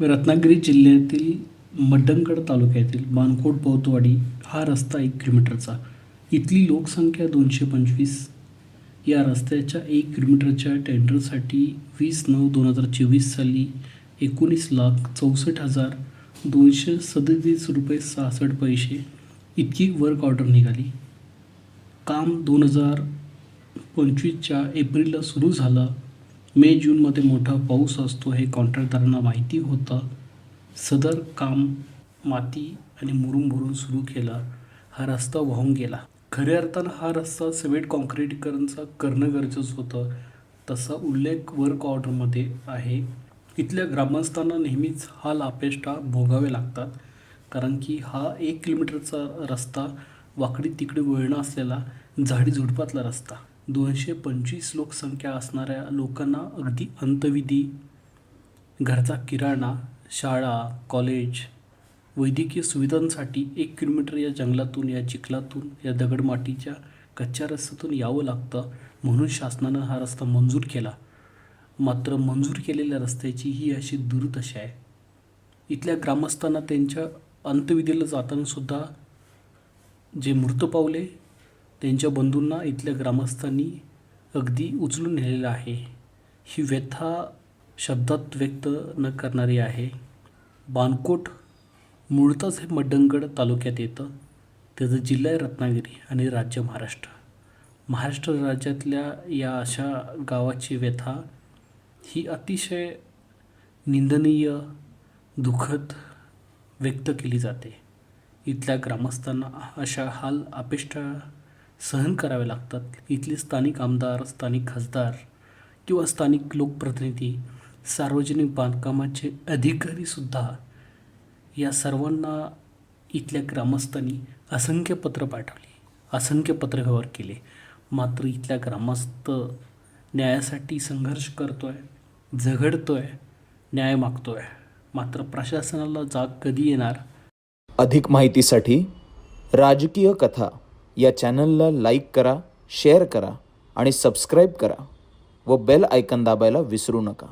रत्नागिरी जिल्ह्यातील मड्डणगड तालुक्यातील बानकोट बौद्धवाडी हा रस्ता एक किलोमीटरचा. इथली लोकसंख्या दोनशे पंचवीस. या रस्त्याच्या एक किलोमीटरच्या टेंडरसाठी वीस नऊ दोन हजार चोवीस साली एकोणीस लाख चौसष्ट हजार दोनशे सदतीस रुपये सहासष्ट पैसे इतकी वर्क ऑर्डर निघाली. काम दोन हजार पंचवीसच्या एप्रिलला सुरू झालं. मे जूनमध्ये मोठा पाऊस असतो हे कॉन्ट्रॅक्टदारांना माहिती होतं. सदर काम माती आणि मुरुम भरून सुरू केला. हा रस्ता वाहून गेला. खऱ्या अर्थानं हा रस्ता सिमेंट कॉन्क्रीटीकरणचा करणं गरजेचं होतं. तसा उल्लेख वर्क ऑर्डरमध्ये आहे. इथल्या ग्रामस्थांना नेहमीच हा लापेष्टा भोगावे लागतात कारण की हा एक किलोमीटरचा रस्ता वाकडी तिकडे वळणं असलेला झाडी झुडपातला रस्ता. दोनशे पंचवीस लोकसंख्या असणाऱ्या लोकांना अगदी अंतविधी घरचा किराणा शाळा कॉलेज वैद्यकीय सुविधांसाठी एक किलोमीटर या जंगलातून या चिखलातून या दगडमाटीच्या कच्च्या रस्त्यातून यावं लागतं म्हणून शासनानं हा रस्ता मंजूर केला. मात्र मंजूर केलेल्या रस्त्याची ही अशी दुर्दशा आहे. इथल्या ग्रामस्थांना त्यांच्या अंतविधीला जातानासुद्धा जे मृत पावले त्यांच्या बंधूंना इथल्या ग्रामस्थांनी अगदी उचलून नेलेलं आहे. ही व्यथा शब्दात व्यक्त न करणारी आहे. बानकोट मूळतच हे मड्डंगड तालुक्यात येतं. त्याचं जिल्हा आहे रत्नागिरी आणि राज्य महाराष्ट्र. महाराष्ट्र राज्यातल्या या अशा गावाची व्यथा ही अतिशय निंदनीय दुःखद व्यक्त केली जाते. इथल्या ग्रामस्थांना अशा हाल अपेष्टा सहन करावे लागतात. इथले स्थानिक आमदार स्थानिक खासदार किंवा स्थानिक लोकप्रतिनिधी सार्वजनिक बांधकामाचे अधिकारीसुद्धा या सर्वांना इथल्या ग्रामस्थांनी असंख्य पत्र पाठवली असंख्य पत्र व्यवहार केले. मात्र इथल्या ग्रामस्थ न्यायासाठी संघर्ष करतो आहे झगडतो आहे न्याय मागतो आहे मात्र प्रशासनाला जाग कधी येणार? अधिक माहितीसाठी राजकीय कथा. या चॅनलला लाईक करा शेअर करा आणि सबस्क्राईब करा व बेल आयकन दाबायला विसरू नका.